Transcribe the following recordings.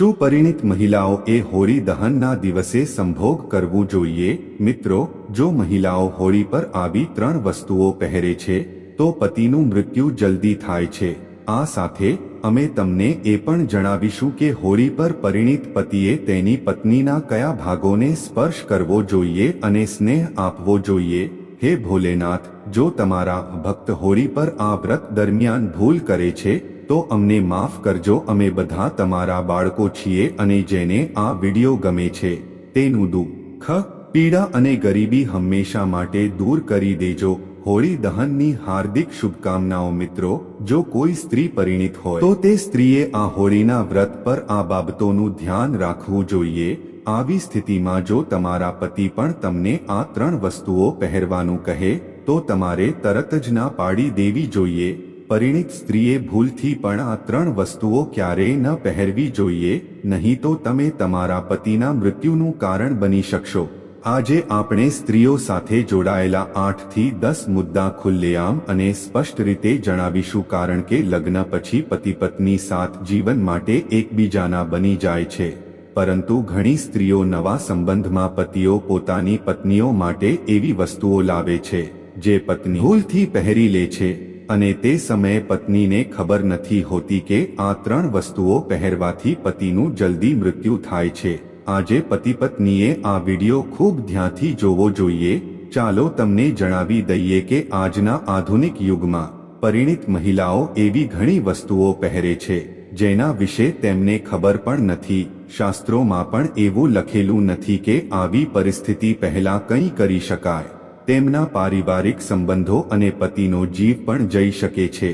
શું પરિણિત મહિલાઓ એ હોળી દહનના દિવસે સંભોગ કરવું જોઈએ. મિત્રો, જો મહિલાઓ હોળી પર આવી ત્રણ વસ્તુઓ પહેરે છે, તો પતિનું મૃત્યુ જલ્દી થાય છે. આ સાથે, અમે તમને એ પણ જણાવીશું કે હોળી પર પરિણિત પતિએ તેની પત્નીના કયા ભાગોને સ્પર્શ કરવો જોઈએ અને સ્નેહ આપવો જોઈએ. હે ભોલેનાથ, જો તમારા ભક્ત હોળી પર આ વ્રત દરમિયાન ભૂલ કરે છે તો અમને માફ કરજો, અમે બધા તમારા બાળકો છીએ અને જેને આ વિડિયો ગમે છે, તેનું દુઃખ પીડા અને ગરીબી હંમેશા માટે દૂર કરી દેજો. હોળી દહનની હાર્દિક શુભકામનાઓ મિત્રો, જો કોઈ સ્ત્રી પરિણિત હોય, તો તે સ્ત્રીએ આ હોળીના વ્રત પર આ બાબતોનું ધ્યાન રાખવું જોઈએ. આવી સ્થિતિમાં જો તમારા પતિ પણ તમને આ ત્રણ વસ્તુઓ પહેરવાનું કહે, તો તમારે તરત જ ના પાડી દેવી જોઈએ. પરિણીત સ્ત્રીએ ભૂલથી પણ આ ત્રણ વસ્તુઓ ક્યારેય ન પહેરવી જોઈએ, નહીં તો તમે તમારા પતિના મૃત્યુનું કારણ બની શકશો. આજે આપણે સ્ત્રીઓ સાથે જોડાયેલા આઠથી દસ મુદ્દા ખુલ્લેઆમ અને સ્પષ્ટ રીતે જણાવીશું કારણ કે લગ્ન પછી પતિ પત્ની સાથ જીવન માટે એકબીજાના બની જાય છે. પરંતુ ઘણી સ્ત્રીઓ નવા સંબંધમાં પતિઓ પોતાની પત્નીઓ માટે એવી વસ્તુઓ લાવે છે, જે પત્ની ભૂલથી પહેરી લે છે. અને તે સમયે પત્નીને ખબર નથી હોતી કે આ ત્રણ વસ્તુઓ પહેરવાથી પતિનું જલ્દી મૃત્યુ થાય છે. આજે પતિ પત્નીએ આ વિડિયો ખૂબ ધ્યાનથી જોવો જોઈએ. ચાલો તમને જણાવી દઈએ કે આજના આધુનિક યુગમાં પરિણીત મહિલાઓ એવી ઘણી વસ્તુઓ પહેરે છે, જેના વિશે તેમને ખબર પણ નથી. શાસ્ત્રોમાં પણ એવું લખેલું નથી કે આવી પરિસ્થિતિ પહેલા કંઈ કરી શકાય. તેમના પારિવારિક સંબંધો અને પતિનો જીવ પણ જઈ શકે છે.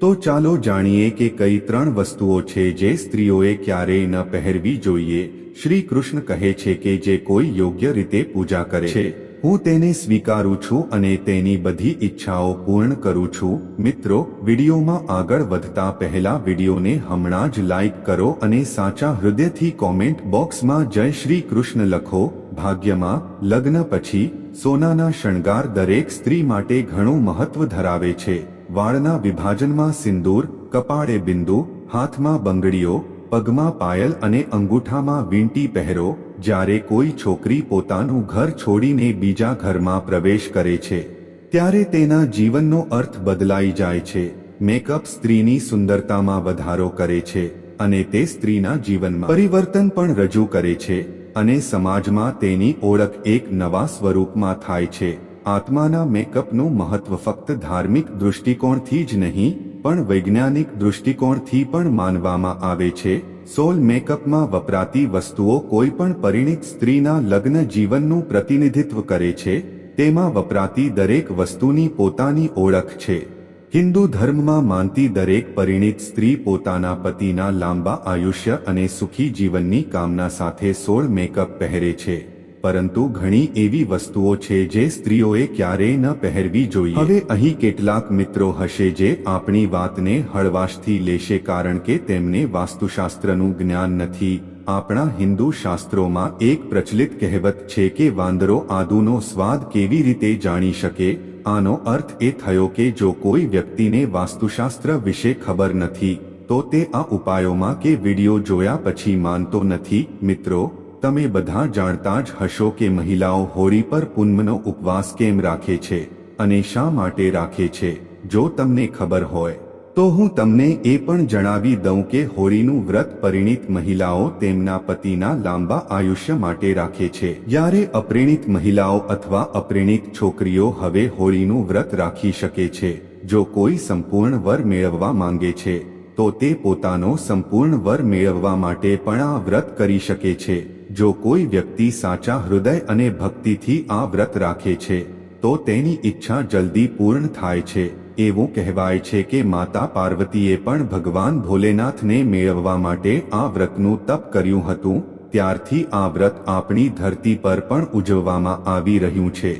તો ચાલો જાણીએ કે કઈ ત્રણ વસ્તુઓ છે જે સ્ત્રીઓએ ક્યારેય ન પહેરવી જોઈએ. શ્રી કૃષ્ણ કહે છે કે જે કોઈ યોગ્ય રીતે પૂજા કરે છે. હું તેને સ્વીકારું છું અને તેની બધી ઈચ્છાઓ પૂર્ણ કરું છું. મિત્રો, વિડીયોમાં આગળ વધતા પહેલા વિડીયોને હમણાં જ લાઈક કરો અને સાચા હૃદયથી કોમેન્ટ બોક્સમાં જય શ્રી કૃષ્ણ લખો. ભાગ્યમાં, લગ્ન પછી, સોનાના શણગાર દરેક સ્ત્રી માટે ઘણું મહત્વ ધરાવે છે. વાળના વિભાજનમાં સિંદૂર, કપાળે બિંદુ, હાથમાં બંગડીઓ, પગમાં પાયલ અને અંગૂઠામાં વીંટી પહેરો, જ્યારે કોઈ છોકરી પોતાનું ઘર છોડીને બીજા ઘરમાં પ્રવેશ કરે છે. ત્યારે તેના જીવનનો અર્થ બદલાઈ જાય છે. મેકઅપ સ્ત્રીની સુંદરતામાં વધારો કરે છે અને તે સ્ત્રીના જીવનમાં પરિવર્તન પણ રજૂ કરે છે. અને સમાજમાં તેની ઓળખ એક નવા સ્વરૂપમાં થાય છે. આત્માના મેકઅપનું મહત્વ ફક્ત ધાર્મિક દૃષ્ટિકોણથી જ નહીં, પણ વૈજ્ઞાનિક દૃષ્ટિકોણથી પણ માનવામાં આવે છે. સોલ મેકઅપમાં વપરાતી વસ્તુઓ કોઈ પણ પરિણિત સ્ત્રીના લગ્ન જીવનનું પ્રતિનિધિત્વ કરે છે. તેમાં વપરાતી દરેક વસ્તુની પોતાની ઓળખ છે. હિન્દુ ધર્મમાં માનતી દરેક પરિણીત સ્ત્રી પોતાના પતિના લાંબા આયુષ્ય અને સુખી જીવનની કામના સાથે સોળ મેકઅપ પહેરે છે. પરંતુ ઘણી એવી વસ્તુઓ છે જે સ્ત્રીઓએ ક્યારેય ન પહેરવી જોઈએ. હવે અહીં કેટલાક મિત્રો હશે જે આપણી વાતને હળવાશથી લેશે કારણ કે તેમને વાસ્તુશાસ્ત્રનું જ્ઞાન નથી. આપણા હિન્દુ શાસ્ત્રોમાં એક પ્રચલિત કહેવત છે કે વાંદરો આદુનો સ્વાદ કેવી રીતે જાણી શકે? આનો અર્થ એ થયો કે જો કોઈ વ્યક્તિને વાસ્તુશાસ્ત્ર વિશે ખબર નથી, તો તે આ ઉપાયોમાં કે વીડિયો જોયા પછી માનતો નથી. મિત્રો, તમે બધા જાણતા જ હશો કે મહિલાઓ હોળી પર પૂનમનો ઉપવાસ કેમ રાખે છે અને શા માટે રાખે છે? જો તમને ખબર હોય તો હું તમને એ પણ જણાવી દઉં કે હોળીનું વ્રત પરિણીત મહિલાઓ તેમના પતિના લાંબા આયુષ્ય માટે રાખે છે. જ્યારે અપરિણીત મહિલાઓ અથવા અપરિણીત છોકરીઓ હવે હોળીનું વ્રત રાખી શકે છે, જો કોઈ સંપૂર્ણ વર મેળવવા માંગે છે, તો તે પોતાનો સંપૂર્ણ વર મેળવવા માટે પણ આ વ્રત કરી શકે છે. જો કોઈ વ્યક્તિ સાચા હૃદય અને ભક્તિથી આ વ્રત રાખે છે, તો તેની ઈચ્છા જલ્દી પૂર્ણ થાય છે. એવું કહેવાય છે કે માતા પાર્વતીએ પણ ભગવાન ભોલેનાથને મેળવવા માટે આ વ્રતનું તપ કર્યું હતું, ત્યારથી આ વ્રત આપણી ધરતી પર પણ ઉજવવામાં આવી રહ્યું છે.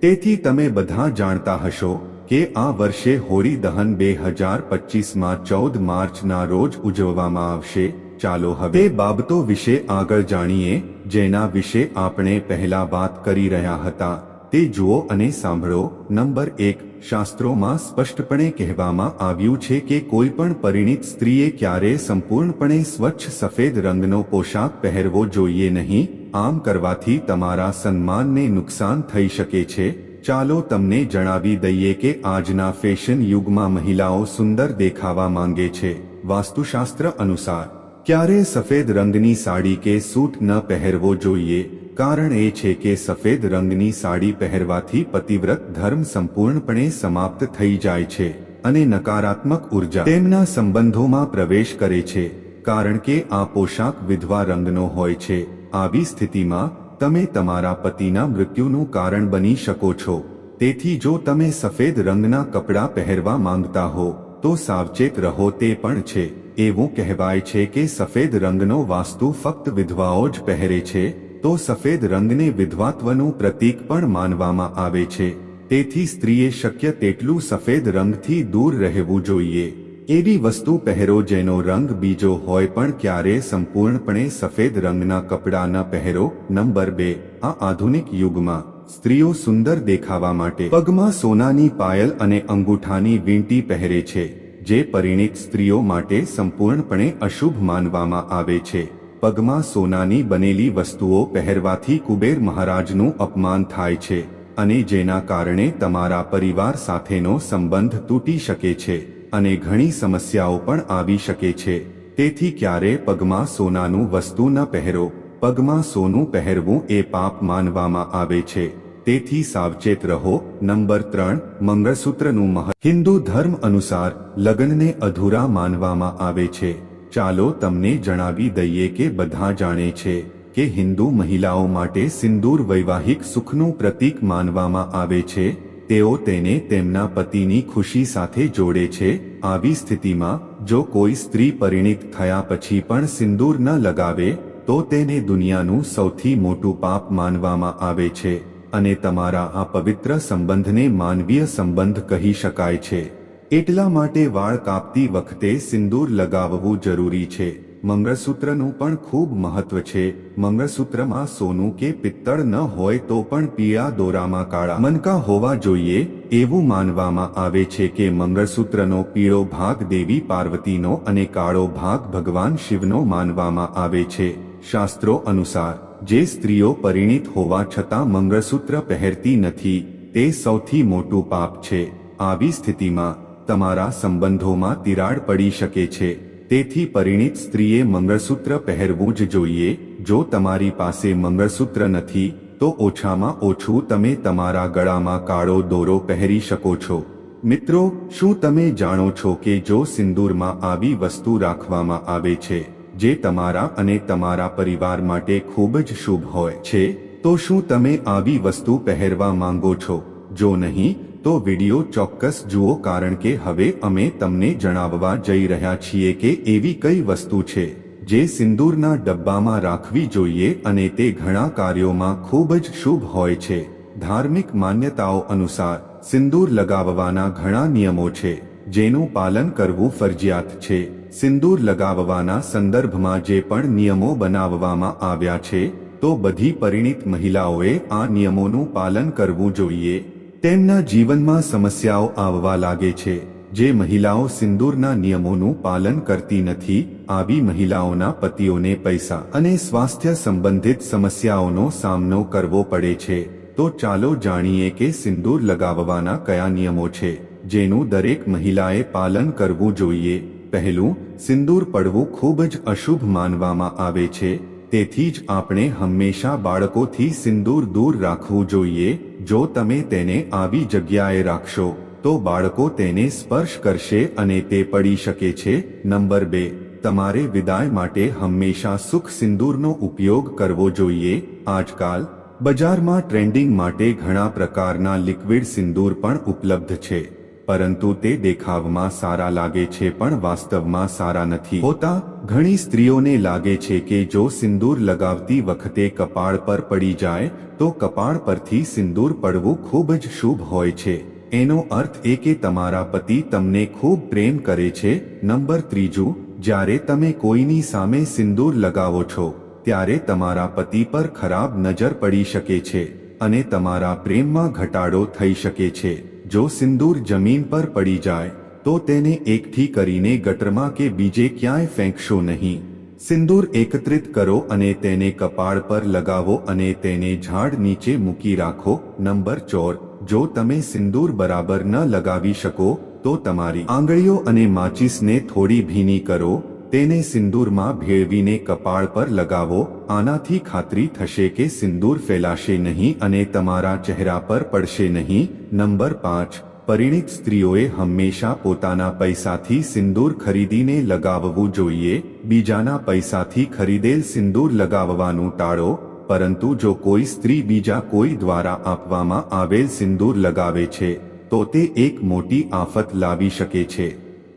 તેથી તમે બધા જાણતા હશો કે આ વર્ષે હોળી દહન બે હજાર પચીસમાં ચૌદ માર્ચના રોજ ઉજવવામાં આવશે. ચાલો હવે બાબતો વિશે આગળ જાણીએ, જેના વિશે આપણે પહેલા વાત કરી રહ્યા હતા. તે જુઓ અને સાંભળો. નંબર એક, શાસ્ત્રોમાં સ્પષ્ટપણે કહેવામાં આવ્યું છે કે કોઈ પણ પરિણીત સ્ત્રીએ ક્યારેય સંપૂર્ણપણે સ્વચ્છ સફેદ રંગનો પોશાક પહેરવો જોઈએ નહીં. આમ કરવાથી તમારા સન્માનને નુકસાન થઈ શકે છે. ચાલો તમને જણાવી દઈએ કે આજના ફેશન યુગમાં મહિલાઓ સુંદર દેખાવા માંગે છે. વાસ્તુશાસ્ત્ર અનુસાર ક્યારે સફેદ રંગની સાડી કે સૂટ ન પહેરવો જોઈએ. કારણ એ છે કે સફેદ રંગની સાડી પહેરવાથી પતિવ્રત ધર્મ સંપૂર્ણપણે સમાપ્ત થઈ જાય છે અને નકારાત્મક ઊર્જા તેમના સંબંધોમાં પ્રવેશ કરે છે. કારણ કે આ પોશાક વિધવા રંગનો હોય છે. આવી સ્થિતિમાં, તમે તમારા પતિના મૃત્યુનું કારણ બની શકો છો. તેથી જો તમે સફેદ રંગના કપડાં પહેરવા માંગતા હો, તો સાવચેત રહો તે પણ છે. એવું કહેવાય છે કે સફેદ રંગનો વાસ્તુ ફક્ત વિધવાઓ જ પહેરે છે તો સફેદ રંગને વિધવાત્વનું પ્રતીક પણ માનવામાં આવે છે. તેથી સ્ત્રીએ શક્ય તેટલું સફેદ રંગથી દૂર રહેવું જોઈએ. એવી વસ્તુ પહેરો જેનો રંગ બીજો હોય પણ ક્યારે સંપૂર્ણપણે સફેદ રંગના કપડાં ન પહેરો. નંબર બે, આ આધુનિક યુગમાં સ્ત્રીઓ સુંદર દેખાવા માટે પગમાં સોનાની પાયલ અને અંગૂઠાની વીંટી પહેરે છે, જે પરિણીત સ્ત્રીઓ માટે સંપૂર્ણપણે અશુભ માનવામાં આવે છે. પગમાં સોનાની બનેલી વસ્તુઓ પહેરવાથી કુબેર મહારાજનું અપમાન થાય છે અને જેના કારણે તમારા પરિવાર સાથેનો સંબંધ તૂટી શકે છે અને ઘણી સમસ્યાઓ પણ આવી શકે છે. તેથી ક્યારે પગમાં સોનાનું વસ્તુ ન પહેરો, પગમાં સોનું પહેરવું એ પાપ માનવામાં આવે છે. તેથી સાવચેત રહો. નંબર ત્રણ, મંગળસૂત્રનું મહત્વ. હિન્દુ ધર્મ અનુસાર લગ્નને અધૂરા માનવામાં આવે છે. ચાલો તમને જણાવી દઈએ કે બધા જાણે છે કે હિન્દુ મહિલાઓ માટે સિંદૂર વૈવાહિક સુખનું પ્રતીક માનવામાં આવે છે, તેઓ તેને તેમના પતિની ખુશી સાથે જોડે છે, આવી સ્થિતિમાં, જો કોઈ સ્ત્રી પરિણીત થયા પછી પણ સિંદૂર ન લગાવે, તો તેને દુનિયાનું સૌથી મોટું પાપ માનવામાં આવે છે, અને તમારા આ પવિત્ર સંબંધને માનવીય સંબંધ કહી શકાય છે. એટલા માટે વાળ કાપતી વખતે સિંદૂર લગાવવું જરૂરી છે. મંગળસૂત્રનું પણ ખૂબ મહત્વ છે. મંગળસૂત્રમાં સોનું કે પિત્તળ ન હોય તો પણ પીળા દોરામાં કાળા મનકા હોવા જોઈએ. એવું માનવામાં આવે છે કે મંગળસૂત્રનો પીળો ભાગ દેવી પાર્વતીનો અને કાળો ભાગ ભગવાન શિવનો માનવામાં આવે છે. શાસ્ત્રો અનુસાર, જે સ્ત્રીઓ પરિણિત હોવા છતાં મંગળસૂત્ર પહેરતી નથી, તે સૌથી મોટું પાપ છે. આવી સ્થિતિમાં તમારા સંબંધોમાં તિરાડ પડી શકે છે. તેથી પરિણીત સ્ત્રીએ મંગળસૂત્ર પહેરવું જ જોઈએ. જો તમારી પાસે મંગળસૂત્ર નથી, તો ઓછામાં ઓછું તમે તમારા ગળામાં કાળો દોરો પહેરી શકો છો. મિત્રો, શું તમે જાણો છો કે જો સિંદૂરમાં આવી વસ્તુ રાખવામાં આવે છે, જે તમારા અને તમારા પરિવાર માટે ખૂબ જ શુભ હોય છે, તો શું તમે આવી વસ્તુ પહેરવા માંગો છો? જો નહીં તો વિડિયો ચોક્કસ જુઓ કારણ કે હવે અમે તમને જણાવવા જઈ રહ્યા છીએ કે એવી કઈ વસ્તુ છે જે સિંદૂરના ડબ્બામાં રાખવી જોઈએ અને તે ઘણા કાર્યોમાં ખૂબ જ શુભ હોય છે. ધાર્મિક માન્યતાઓ અનુસાર, સિંદૂર લગાવવાના ઘણા નિયમો છે, જેનું પાલન કરવું ફરજિયાત છે. સિંદૂર લગાવવાના સંદર્ભમાં જે પણ નિયમો બનાવવામાં આવ્યા છે, તો બધી પરિણીત મહિલાઓએ આ નિયમોનું પાલન કરવું જોઈએ. તેમના જીવનમાં સમસ્યાઓ આવવા લાગે છે. જે મહિલાઓ સિંદૂરના નિયમોનું પાલન કરતી નથી, આવી મહિલાઓના પતિઓને પૈસા અને સ્વાસ્થ્ય સંબંધિત સમસ્યાઓનો સામનો કરવો પડે છે. તો ચાલો જાણીએ કે સિંદૂર લગાવવાના કયા નિયમો છે, જેનું દરેક મહિલાએ પાલન કરવું જોઈએ. પહેલું, સિંદૂર પડવું ખૂબ જ અશુભ માનવામાં આવે છે. તેથી જ આપણે હંમેશા બાળકોથી સિંદૂર દૂર રાખવું જોઈએ. જો તમે તેને આવી જગ્યાએ રાખશો, તો બાળકો તેને સ્પર્શ કરશે અને તે પડી શકે છે. નંબર બે, તમારે વિદાય માટે હંમેશા સુખ સિંદૂરનો ઉપયોગ કરવો જોઈએ. આજકાલ, બજારમાં ટ્રેન્ડિંગ માટે ઘણા પ્રકારના લિક્વિડ સિંદૂર પણ ઉપલબ્ધ છે. પરંતુ તે દેખાવમાં સારા લાગે છે પણ વાસ્તવમાં સારા નથી. હોતા, ઘણી સ્ત્રીઓને લાગે છે કે જો સિંદૂર લગાવતી વખતે કપાળ પર પડી જાય, તો કપાળ પરથી સિંદૂર પડવું ખૂબ જ શુભ હોય છે. એનો અર્થ એ કે તમારા પતિ તમને ખૂબ પ્રેમ કરે છે. નંબર ત્રીજું, જ્યારે તમે કોઈની સામે સિંદૂર લગાવો છો, ત્યારે તમારા પતિ પર ખરાબ નજર પડી શકે છે અને તમારા પ્રેમમાં ઘટાડો થઈ શકે છે. જો સિંદૂર જમીન પર પડી જાય, તો તેને એકઠી કરીને ગટરમાં કે બીજે ક્યાંય ફેંકશો નહીં. સિંદૂર એકત્રિત કરો અને તેને કપાળ પર લગાવો અને તેને ઝાડ નીચે મૂકી રાખો. નંબર ચોર, જો તમે સિંદૂર બરાબર ન લગાવી શકો, તો તમારી આંગળીઓ અને માચિસને થોડી ભીની કરો. તેને સિંદૂરમાં ભેળવીને કપાળ પર લગાવો, આનાથી ખાતરી થશે કે સિંદૂર ફેલાશે નહીં અને તમારા ચહેરા પર પડશે નહીં. નંબર પાંચ, પરિણિત સ્ત્રીઓએ હંમેશા પોતાના પૈસાથી સિંદૂર ખરીદીને લગાવવું જોઈએ. બીજાના પૈસાથી ખરીદેલ સિંદૂર લગાવવાનું ટાળો, પરંતુ જો કોઈ સ્ત્રી બીજા કોઈ દ્વારા આપવામાં આવેલ સિંદૂર લગાવે છે, તો તે એક મોટી આફત લાવી શકે છે.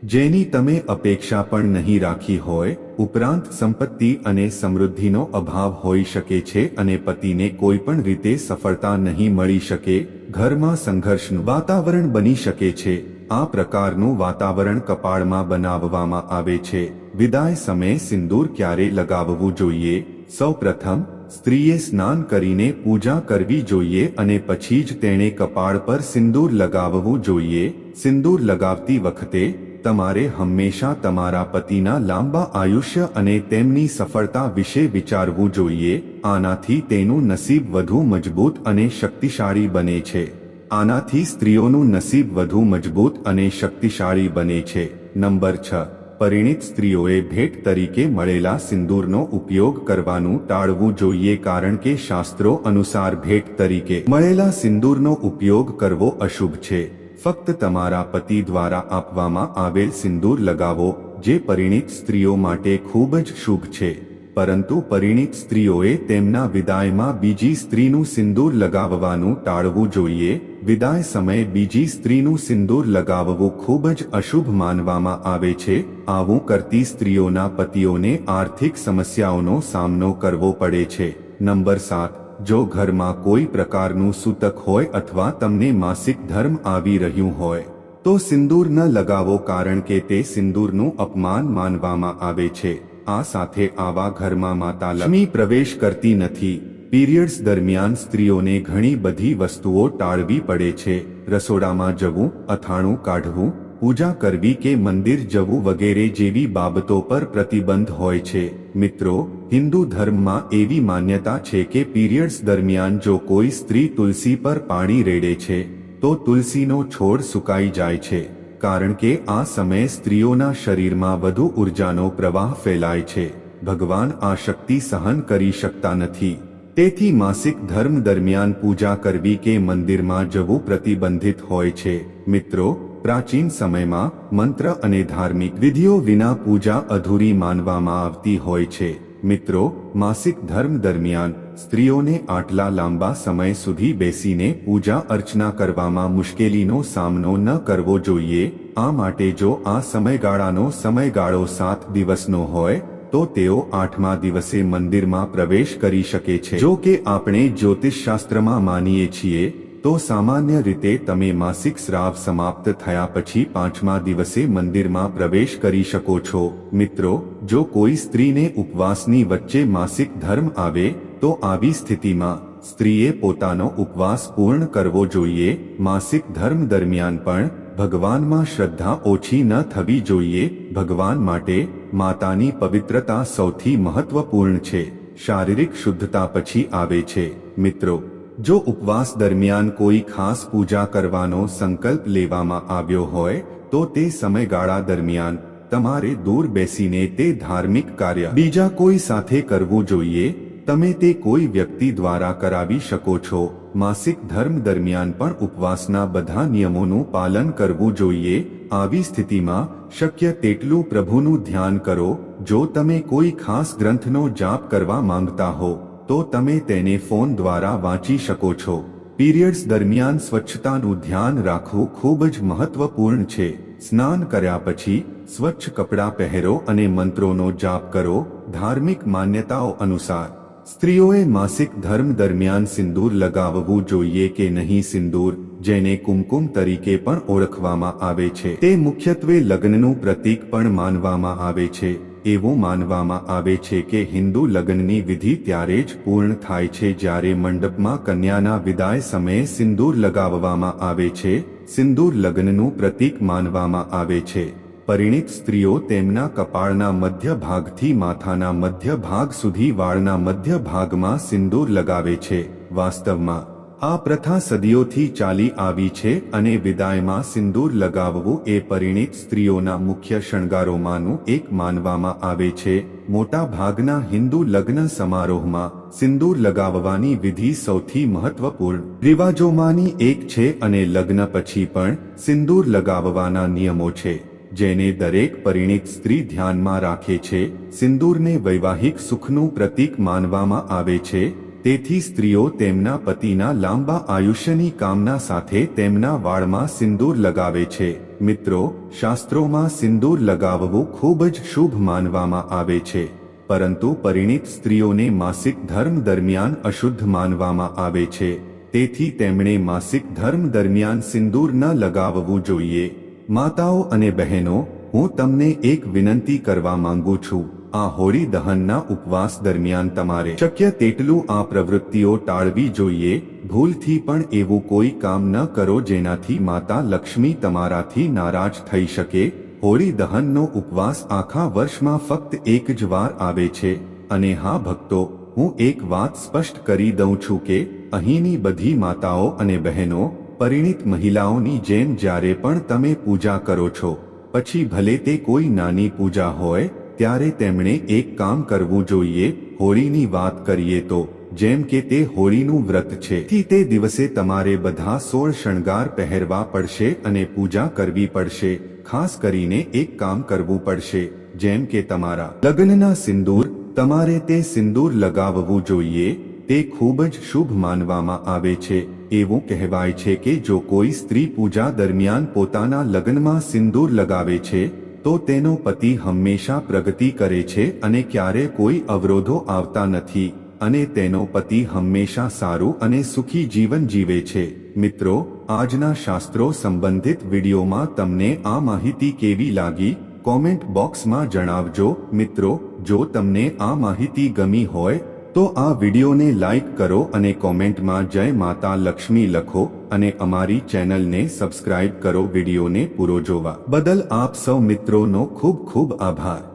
જેની તમે અપેક્ષા પણ નહીં રાખી હોય, ઉપરાંત સંપત્તિ અને સમૃદ્ધિનો અભાવ હોઈ શકે છે અને પતિને કોઈ પણ રીતે સફળતા નહીં મળી શકે, ઘરમાં સંઘર્ષનું વાતાવરણ બની શકે છે. આ પ્રકારનું વાતાવરણ કપાળમાં બનાવવામાં આવે છે. વિદાય સમયે સિંદૂર ક્યારે લગાવવું જોઈએ? સૌપ્રથમ, સ્ત્રીએ સ્નાન કરીને પૂજા કરવી જોઈએ અને પછી જ તેણે કપાળ પર સિંદૂર લગાવવું જોઈએ. સિંદૂર લગાવતી વખતે તમારે હંમેશા તમારા પતિના લાંબા આયુષ્ય અને તેમની સફળતા વિશે વિચારવું જોઈએ. આનાથી તેનું નસીબ વધુ મજબૂત અને શક્તિશાળી બને છે. આનાથી સ્ત્રીઓનું નસીબ વધુ મજબૂત અને શક્તિશાળી બને છે. નંબર છ. પરિણિત સ્ત્રીઓએ ભેટ તરીકે મળેલા સિંદૂરનો ઉપયોગ કરવાનું ટાળવું જોઈએ કારણ કે શાસ્ત્રો અનુસાર ભેટ તરીકે મળેલા સિંદૂરનો ઉપયોગ કરવો અશુભ છે. ફક્ત તમારા પતિ દ્વારા આપવામાં આવેલ સિંદૂર લગાવો, જે પરિણિત સ્ત્રીઓ માટે ખૂબ જ શુભ છે. પરંતુ પરિણિત સ્ત્રીઓએ તેમના વિદાયમાં બીજી સ્ત્રીનું સિંદૂર લગાવવાનું ટાળવું જોઈએ. વિદાય સમયે બીજી સ્ત્રીનું સિંદૂર લગાવવું ખૂબ જ અશુભ માનવામાં આવે છે. આવું કરતી સ્ત્રીઓના પતિઓને આર્થિક સમસ્યાઓનો સામનો કરવો પડે છે. નંબર સાત. જો ઘરમાં કોઈ પ્રકારનું સૂતક હોય અથવા તમને માસિક ધર્મ આવી રહ્યું હોય, તો સિંદૂર ન લગાવો કારણ કે તે સિંદૂરનું અપમાન માનવામાં આવે છે. આ સાથે આવા ઘરમાં માતા લક્ષ્મી પ્રવેશ કરતી નથી. પીરિયડ્સ દરમિયાન સ્ત્રીઓને ઘણી બધી વસ્તુઓ ટાળવી પડે છે. રસોડામાં જવું, અથાણું કાઢવું પૂજા કરવી કે મંદિર જવું વગેરે જેવી બાબતો પર પ્રતિબંધ હોય છે. મિત્રો, હિન્દુ ધર્મમાં એવી માન્યતા છે કે પીરિયડ્સ દરમિયાન જો કોઈ સ્ત્રી તુલસી પર પાણી રેડે છે, તો તુલસીનો છોડ સુકાઈ જાય છે, કારણ કે આ સમયે સ્ત્રીઓના શરીરમાં વધુ ઉર્જાનો પ્રવાહ ફેલાય છે. ભગવાન આ શક્તિ સહન કરી શકતા નથી. તેથી માસિક ધર્મ દરમિયાન પૂજા કરવી કે મંદિરમાં જવું પ્રતિબંધિત હોય છે. મિત્રો પ્રાચીન સમયમાં મંત્ર અને ધાર્મિક વિધિઓ વિના પૂજા અધૂરી માનવામાં આવતી હોય છે. મિત્રો, માસિક ધર્મ દરમિયાન સ્ત્રીઓને આટલા લાંબા સમય સુધી બેસીને પૂજા અર્ચના કરવામાં મુશ્કેલીનો સામનો ન કરવો જોઈએ. આ માટે જો આ સમયગાળાનો સમયગાળો સાત દિવસનો હોય, તો તેઓ આઠમા દિવસે મંદિરમાં પ્રવેશ કરી શકે છે. જો કે આપણે જ્યોતિષશાસ્ત્રમાં માનીએ છીએ તો સામાન્ય રીતે તમે માસિક સ્રાવ સમાપ્ત થયા પછી પાંચમા દિવસે મંદિરમાં પ્રવેશ કરી શકો છો. મિત્રો, જો કોઈ સ્ત્રીને ઉપવાસની વચ્ચે માસિક ધર્મ આવે, તો આવી સ્થિતિમાં સ્ત્રીએ પોતાનો ઉપવાસ પૂર્ણ કરવો જોઈએ. માસિક ધર્મ દરમિયાન પણ ભગવાનમાં શ્રદ્ધા ઓછી ન થવી જોઈએ. ભગવાન માટે માતાની પવિત્રતા સૌથી મહત્વપૂર્ણ છે. શારીરિક શુદ્ધતા પછી આવે છે. મિત્રો જો ઉપવાસ દરમિયાન કોઈ ખાસ પૂજા કરવાનો સંકલ્પ લેવામાં આવ્યો હોય, તો તે સમયગાળા દરમિયાન તમારે દૂર બેસીને તે ધાર્મિક કાર્ય બીજા કોઈ સાથે કરવું જોઈએ. તમે તે કોઈ વ્યક્તિ દ્વારા કરાવી શકો છો. માસિક ધર્મ દરમિયાન પણ ઉપવાસના બધા નિયમોનું પાલન કરવું જોઈએ. આવી સ્થિતિમાં શક્ય તેટલું પ્રભુનું ધ્યાન કરો, જો તમે કોઈ ખાસ ગ્રંથનો જાપ કરવા માંગતા હો. તો તમે તેને ફોન દ્વારા વાંચી શકો છો. પીરિયડ્સ દરમિયાન સ્વચ્છતાનું ધ્યાન રાખવું ખૂબ જ મહત્વપૂર્ણ છે. સ્નાન કર્યા પછી સ્વચ્છ કપડાં પહેરો અને મંત્રોનો જાપ કરો. ધાર્મિક માન્યતાઓ અનુસાર, સ્ત્રીઓએ માસિક ધર્મ દરમિયાન સિંદૂર લગાવવું જોઈએ કે નહીં સિંદૂર, જેને કુમકુમ તરીકે પણ ઓળખવામાં આવે છે. તે મુખ્યત્વે લગ્નનું પ્રતીક પણ માનવામાં આવે છે. એવું માનવામાં આવે છે કે હિન્દુ લગ્નની વિધિ ત્યારે જ પૂર્ણ થાય છે જ્યારે મંડપમાં કન્યાના વિદાય સમયે સિંદૂર લગાવવામાં આવે છે. સિંદૂર લગ્નનું પ્રતીક માનવામાં આવે છે. પરિણીત સ્ત્રીઓ તેમના કપાળના મધ્ય ભાગથી માથાના મધ્ય ભાગ સુધી વાળના મધ્ય ભાગમાં સિંદૂર લગાવે છે. વાસ્તવમાં આ પ્રથા સદીઓથી ચાલી આવી છે અને વિદાયમાં સિંદૂર લગાવવું એ પરિણીત સ્ત્રીઓના મુખ્ય શણગારોમાંનું એક માનવામાં આવે છે. મોટા ભાગના હિન્દુ લગ્ન સમારોહમાં સિંદૂર લગાવવાની વિધિ સૌથી મહત્વપૂર્ણ રિવાજોમાંની એક છે અને લગ્ન પછી પણ સિંદૂર લગાવવાના નિયમો છે, જેને દરેક પરિણીત સ્ત્રી ધ્યાનમાં રાખે છે. સિંદૂરને વૈવાહિક સુખનું પ્રતીક માનવામાં આવે છે. તેથી સ્ત્રીઓ તેમના પતિના લાંબા આયુષ્યની કામના સાથે તેમના વાળમાં સિંદૂર લગાવે છે. મિત્રો, શાસ્ત્રોમાં સિંદૂર લગાવવું ખૂબ જ શુભ માનવામાં આવે છે, પરંતુ પરિણીત સ્ત્રીઓને માસિક ધર્મ દરમિયાન અશુદ્ધ માનવામાં આવે છે. તેથી તેમણે માસિક ધર્મ દરમિયાન સિંદૂર ન લગાવવું જોઈએ. માતાઓ અને બહેનો, હું તમને એક વિનંતી કરવા માંગુ છું. આ હોળી દહનના ઉપવાસ દરમિયાન તમારે શક્ય તેટલું આ પ્રવૃત્તિઓ ટાળવી જોઈએ, ભૂલથી પણ એવું કોઈ કામ ન કરો જેનાથી માતા લક્ષ્મી તમારાથી નારાજ થઈ શકે. હોળી દહનનો ઉપવાસ આખા વર્ષમાં ફક્ત એક જ વાર આવે છે, અને હા ભક્તો, હું એક વાત સ્પષ્ટ કરી દઉં છું કે, અહીંની બધી માતાઓ અને બહેનો, પરિણિત મહિલાઓની જેમ જ્યારે પણ તમે પૂજા કરો છો, પછી ભલે તે કોઈ નાની પૂજા હોય ત્યારે તેમણે એક કામ કરવું જોઈએ, હોળીની વાત કરીએ તો, જેમ કે તે હોળીનું વ્રત છે. તે દિવસે તમારે બધા સોળ શણગાર પહેરવા પડશે અને પૂજા કરવી પડશે, ખાસ કરીને એક કામ કરવું પડશે, જેમ કે તમારા લગ્નના સિંદૂર, તમારે તે સિંદૂર લગાવવું જોઈએ, તે ખૂબ જ શુભ માનવામાં આવે છે. એવું કહેવાય છે કે જો કોઈ સ્ત્રી પૂજા દરમિયાન પોતાના લગ્નમાં સિંદૂર લગાવે છે તો તેનો પતિ હંમેશા પ્રગતિ કરે છે અને ક્યારે કોઈ અવરોધો આવતા નથી. અને તેનો પતિ હંમેશા સારું અને સુખી જીવન જીવે છે. મિત્રો, આજના શાસ્ત્રો સંબંધિત વિડીયોમાં તમને આ માહિતી કેવી લાગી? કોમેન્ટ બોક્સમાં જણાવજો. મિત્રો, જો તમને આ માહિતી ગમી હોય તો આ વિડીયોને લાઈક કરો અને કોમેન્ટમાં જય માતા લક્ષ્મી લખો અને અમારી ચેનલને સબસ્ક્રાઇબ કરો વિડીયોને પૂરો જોવા બદલ આપ સૌ મિત્રોનો ખૂબ ખૂબ આભાર.